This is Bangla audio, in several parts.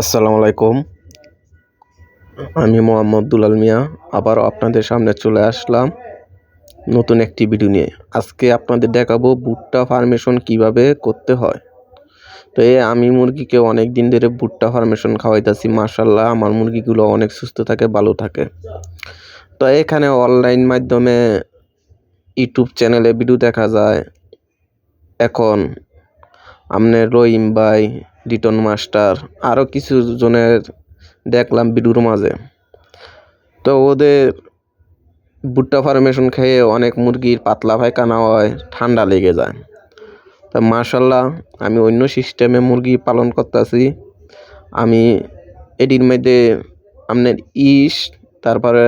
আসসালামু আলাইকুম। আমি মোহাম্মদ দুলাল মিয়া, আবারও আপনাদের সামনে চলে আসলাম নতুন একটি ভিডিও নিয়ে। আজকে আপনাদের দেখাবো ভুট্টা ফার্মেশন কীভাবে করতে হয়। তো এই আমি মুরগিকে অনেক দিন ধরে ভুট্টা ফার্মেশন খাওয়াইতেছি মার্শাল্লাহ আমার মুরগিগুলো অনেক সুস্থ থাকে, ভালো থাকে। তো এখানে অনলাইন মাধ্যমে ইউটিউব চ্যানেলে ভিডিও দেখা যায়। এখন আমনের রহিম ভাই লিটন মাস্টার আরও কিছু জনের দেখলাম ভিডিওর মাঝে। তো ওদের ভুট্টা ফার্মেশন খেয়ে অনেক মুরগির পাতলা পায়খানা হয়, ঠান্ডা লেগে যায়। তা মার্শাল্লাহ আমি অন্য সিস্টেমে মুরগি পালন করতেছি। আমি এটির মধ্যে আপনার ইস তারপরে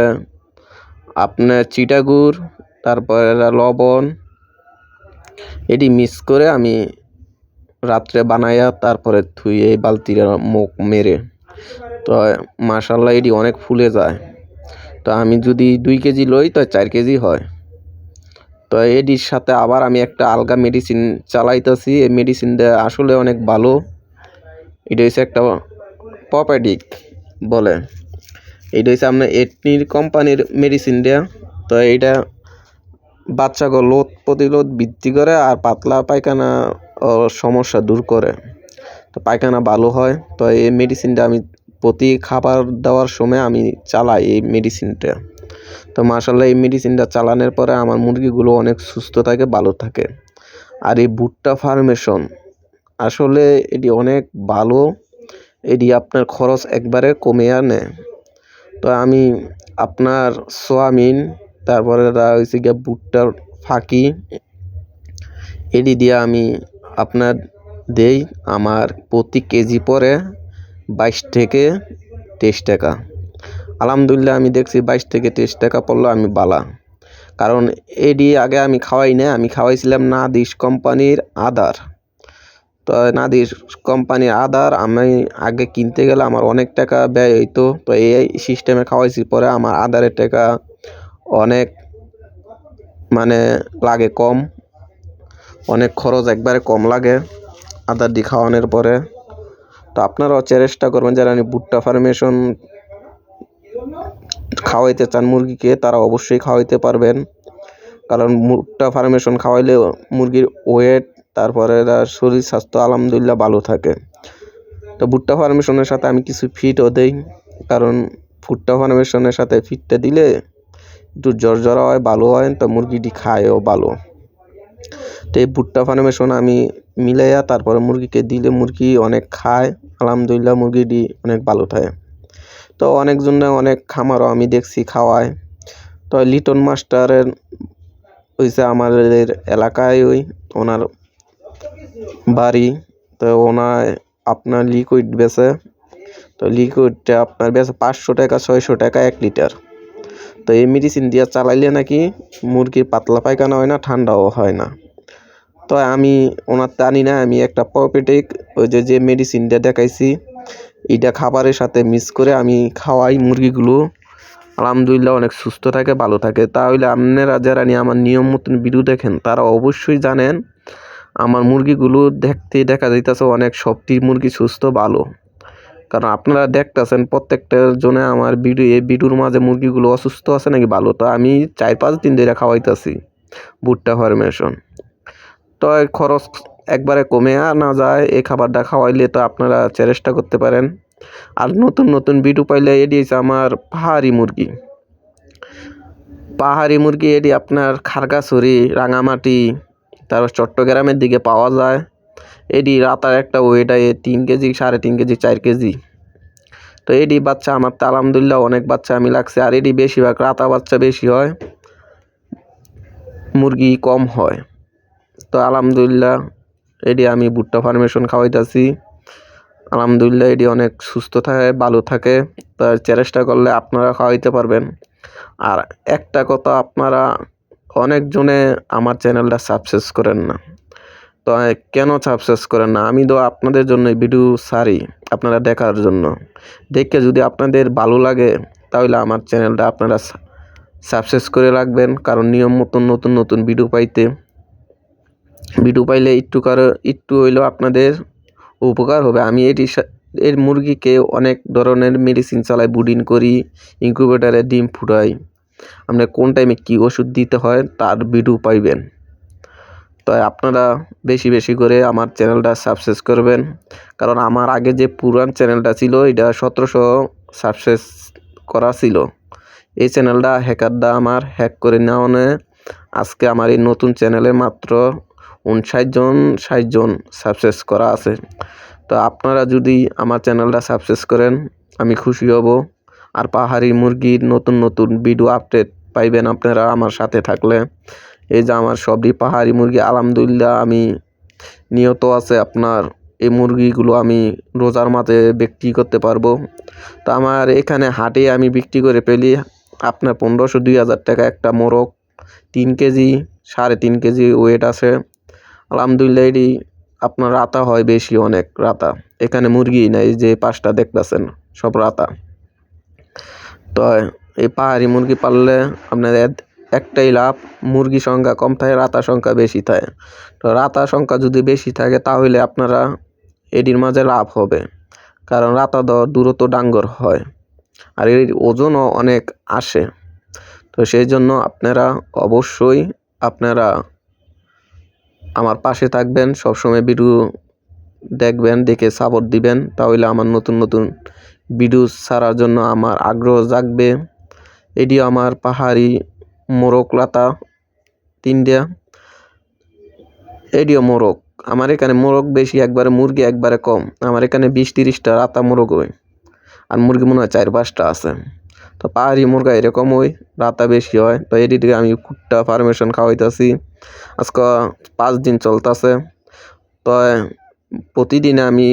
আপনার চিটাগুড়, তারপরে লবণ, এটি মিক্স করে আমি রাত্রে বানাইয়া তারপরে ধুয়ে বালতির মুখ মেরে। তো মাশাল্লাহ এটি অনেক ফুলে যায়। তো আমি যদি দুই কেজি লই, তো চার কেজি হয়। তো এটির সাথে আবার আমি একটা আলগা মেডিসিন চালাইতেছি। এই মেডিসিনটা আসলে অনেক ভালো। এটা হচ্ছে একটা পপেডিক বলে। এটা হচ্ছে আপনার এটনির কোম্পানির মেডিসিন দেয়া তো এইটা বাচ্চাকে লোদ প্রতিরোধ বৃদ্ধি করে আর পাতলা পায়খানা সমস্যা দূর করে। তো পায়খানা ভালো হয়, তো এই মেডিসিনটা আমি প্রতি খাবার দেওয়ার সময় আমি চালাই এই মেডিসিনটা তো মার্শাল্লাহ এই মেডিসিনটা চালানোর পরে আমার মুরগিগুলো অনেক সুস্থ থাকে, ভালো থাকে। আর এই ভুট্টা ফার্মেশন, আসলে এটি অনেক ভালো, এটি আপনার খরচ একবারে কমে আনে। তো আমি আপনার সোয়াবিন, তারপরে হয়েছে গিয়ে ভুট্টার ফাঁকি, এটি দিয়ে আমি আপনার দেই আমার প্রতি কেজি পরে বাইশ থেকে তেইশ টাকা। আলহামদুলিল্লাহ আমি দেখছি বাইশ থেকে তেইশ টাকা পড়ল, আমি বালা। কারণ এডি আগে আমি খাওয়াই না আমি খাওয়াইছিলাম নাদিস কোম্পানির আদার। তো নাদিস কোম্পানির আদার আমি আগে কিনতে গেলে আমার অনেক টাকা ব্যয় হইতো, তো এই সিস্টেমে খাওয়াইছি, পরে আমার আদারের টাকা অনেক মানে লাগে কম। অনেক খরচ একবারে কম লাগে আদার দিয়ে খাওয়ানোর পরে। তো আপনারাও চেষ্টা করবেন যারা আমি ভুট্টা ফার্মেশন খাওয়াইতে চান মুরগিকে, তারা অবশ্যই খাওয়াইতে পারবেন। কারণ ভুট্টা ফার্মেশন খাওয়াইলে মুরগির ওয়েট তারপরে তার শরীর স্বাস্থ্য আলহামদুলিল্লাহ ভালো থাকে। তো ভুট্টা ফার্মেশনের সাথে আমি কিছু ফিটও দেই, কারণ ভুট্টা ফার্মেশনের সাথে ফিটটা দিলে একটু জর্জরা হয়, ভালো হয়, তো মুরগিটি খায়ও ভালো। তো এই ভুট্টা ফার্মেশন আমি মিলাইয়া তারপরে মুরগিকে দিলে মুরগি অনেক খায়, আলহামদুলিল্লাহ মুরগিটি অনেক ভালো থাকে। তো অনেকজনে অনেক খামারও আমি দেখছি খাওয়ায়। তো লিটন মাস্টারের হয়েছে আমাদের এলাকায় ওই, ওনার বাড়ি। তো ওনার আপনার লিকুইড বেছে তো লিকুইডটা আপনার বেছে পাঁচশো টাকা, ছয়শো টাকা এক লিটার। তো এই মেডিসিন দিয়ে চালাইলে নাকি মুরগির পাতলা পায়খানা হয় না, ঠান্ডাও হয় না। তো আমি ওনার তো আনি না, আমি একটা পপেটিক ওই যে যে মেডিসিনটা দেখাইছি, এটা খাবারের সাথে মিক্স করে আমি খাওয়াই মুরগিগুলো। আলহামদুলিল্লাহ অনেক সুস্থ থাকে, ভালো থাকে। তাহলে আপনারা যারা নিয়ে আমার নিয়ম মতন ভিডিও দেখেন, তারা অবশ্যই জানেন, আমার মুরগিগুলো দেখতে দেখা যাইতেছে অনেক সবটি মুরগি সুস্থ, ভালো। কারণ আপনারা দেখতেছেন প্রত্যেকটা জনে আমার ভিডিও এই ভিডিওর মাঝে মুরগিগুলো অসুস্থ আছে নাকি ভালো? তো আমি চার পাঁচ দিন ধরে খাওয়াইতেছি, ভুট্টা ফার্মেশন তো খরচ একবারে কমে না যায় এই খাবারটা খাওয়াইলে তো আপনারা চেষ্টা করতে পারেন। আর নতুন নতুন ভিডিও পাইলে এটি আমার পাহাড়ি মুরগি। পাহাড়ি মুরগি এটি আপনার খারগাছড়ি, রাঙামাটি, তারপর চট্টগ্রামের দিকে পাওয়া যায়। এটি রাতার একটা ওয়েটায় তিন কেজি, সাড়ে তিন কেজি, চার কেজি। তো এটি বাচ্চা আমার তো আলহামদুলিল্লাহ অনেক বাচ্চা আমি লাগছে, আর এটি বেশিরভাগ রাতা বাচ্চা বেশি হয়, মুরগি কম হয়। তো আলহামদুলিল্লাহ, এটি আমি ভুট্টা ফার্মেশন খাওয়াইতেছি। আলহামদুলিল্লাহ, এটি অনেক সুস্থ থাকে, ভালো থাকে। তার চেষ্টা করলে আপনারা খাওয়াইতে পারবেন। আর একটা কথা, আপনারা অনেকজনে আমার চ্যানেলটা সাবসেস করেন না। তো কেন সাবসেস করেন না? আমি তো আপনাদের জন্য ভিডিও সারি আপনারা দেখার জন্য। দেখে যদি আপনাদের ভালো লাগে, তাহলে আমার চ্যানেলটা আপনারা সাবসেস করে রাখবেন। কারণ নিয়ম মতন নতুন নতুন ভিডিও পাইতে ভিডিও পাইলে একটু কারও, একটু হইলেও আপনাদের উপকার হবে। আমি এটি এর মুরগিকে অনেক ধরনের মেডিসিন চালাই বুডিং করি ইনকিউবেটারে ডিম ফুটাই। আপনি কোন টাইমে কী ওষুধ দিতে হয় তার ভিডিও পাইবেন। তো আপনারা বেশি বেশি করে আমার চ্যানেলটা সাবস্ক্রাইব করবেন। কারণ আমার আগে যে পুরান চ্যানেলটা ছিল, এটা সতেরোশো সাবস্ক্রাইব করা ছিল। এই চ্যানেলটা হ্যাকাররা আমার হ্যাক করে নেওয়ানে আজকে আমার এই নতুন চ্যানেলে মাত্র উনষাট জন, ষাট জন সাবস্ক্রাইব করা আছে। তো আপনারা যদি আমার চ্যানেলটা সাবসেস করেন, আমি খুশি হব। আর পাহাড়ি মুরগির নতুন নতুন ভিডিও আপডেট পাইবেন আপনারা আমার সাথে থাকলে। এই যে আমার সবই পাহাড়ি মুরগি, আলহামদুলিল্লাহ আমি নিয়ত আছে আপনার। এই মুরগিগুলো আমি রোজার মাঝে বিক্রি করতে পারব। তো আমার এখানে হাটে আমি বিক্রি করে পেলি আপনার পনেরোশো, দুই হাজার টাকা একটা মোরগ। তিন কেজি, সাড়ে তিন কেজি ওয়েট আছে। আলহামদুলিল্লাহ এটি আপনার রাতা হয় বেশি অনেক রাতা। এখানে মুরগি নাই, যে পাঁচটা দেখতেছেন, সব রাতা। তো এই পাহাড়ি মুরগি পাললে আপনার একটাই লাভ, মুরগি সংখ্যা কম থাকে, রাতা সংখ্যা বেশি থাকে। তো রাতা সংখ্যা যদি বেশি থাকে, তাহলে আপনারা এটির মাঝে লাভ হবে। কারণ রাতা দর দূরত্ব ডাঙ্গর হয়, আর এর ওজনও অনেক আসে। তো সেই জন্য আপনারা অবশ্যই আপনারা আমার পাশে থাকবেন, সবসময় ভিডিও দেখবেন, দেখে সাপোর্ট দিবেন। তাহলে আমার নতুন নতুন ভিডিও ছাড়ার জন্য আমার আগ্রহ জাগবে। এটি আমার পাহাড়ি মোরগ লাতা, তিনটা। এটিও মোরগ। আমার এখানে মোরগ বেশি, একবারে মুরগি একবারে কম। আমার এখানে বিশ তিরিশটা রাতা মোরগ হয়। আর মুরগি মনে হয় চার পাঁচটা আছে। তো পাহাড়ি মুরগা এরকম ওই রাতা বেশি হয়। তো এদিকে আমি কুট্টা ফার্মেশন খাওয়াইতেছি। আজকে পাঁচ দিন চলতেছে। তো প্রতিদিন আমি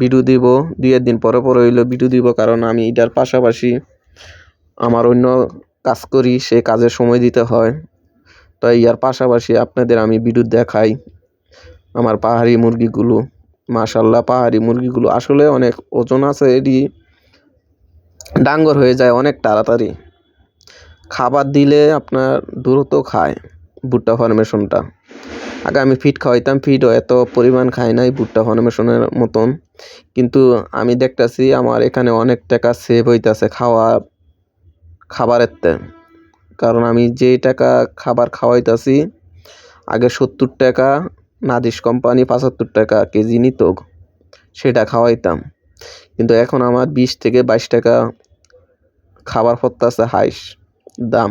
ভিডিও দিব, দুই দিন পরে পরে হইল ভিডিও দিব, কারণ আমি এটার পাশাপাশি আমার অন্য কাজ করি, সে কাজে সময় দিতে হয়। তো ইয়ার পাশাপাশি আপনাদের আমি ভিডিও দেখাই আমার পাহাড়ি মুরগিগুলো। মাশাল্লাহ পাহাড়ি মুরগিগুলো আসলে অনেক ওজন আছে এটি ডাঙ্গর হয়ে যায় অনেক তাড়াতাড়ি। খাবার দিলে আপনার দ্রুত খায় ভুট্টা ফরমেশনটা আগে আমি ফিট খাওয়াইতাম ফিটও এত পরিমাণ খাই নাই ভুট্টা ফরমেশনের মতন। কিন্তু আমি দেখতাছি আমার এখানে অনেক টাকা সেভ হইতাছে খাওয়া খাবারের কারণ আমি যে টাকা খাবার খাওয়াইতাছি, আগে সত্তর টাকা, নাদিস কোম্পানি পঁচাত্তর টাকা কেজি নিত সেটা খাওয়াইতাম। কিন্তু এখন আমার বিশ থেকে বাইশ টাকা খাবার পড়তেছে হাইস দাম।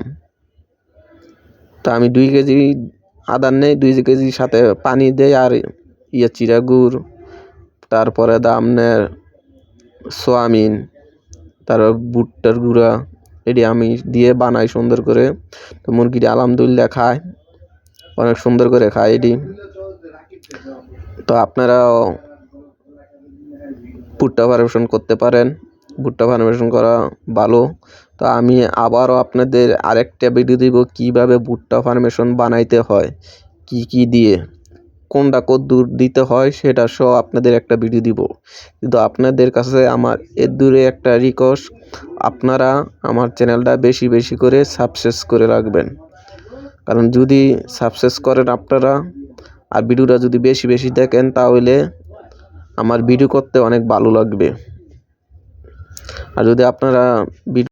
তা আমি দুই কেজি আদার নেই, দুই কেজির সাথে পানি দেই আর ইয়ে চিরা গুড়, তারপরে দাম নেয় সোয়াবিন, তারপর ভুট্টার গুঁড়া, এটি আমি দিয়ে বানাই সুন্দর করে। তো মুরগিটি আলহামদুলিল্লাহ খায়, অনেক সুন্দর করে খায় এটি। তো আপনারাও ভুট্টা ফার্মেশন করতে পারেন। ভুট্টা ফার্মেশন করা ভালো। তো আমি আবারও আপনাদের আরেকটা ভিডিও দিব, কীভাবে ভুট্টা ফার্মেশন বানাইতে হয়, কি কি দিয়ে, কোনটা কদ্দূর দিতে হয় সেটা সহ আপনাদের একটা ভিডিও দিব। কিন্তু আপনাদের কাছে আমার এর দূরে একটা রিকোয়েস্ট আপনারা আমার চ্যানেলটা বেশি বেশি করে সাবস্ক্রাইব করে রাখবেন। কারণ যদি সাবস্ক্রাইব করেন আপনারা, আর ভিডিওটা যদি বেশি বেশি দেখেন তাহলে আমার ভিডিও করতে অনেক ভালো লাগবে। আর যদি আপনারা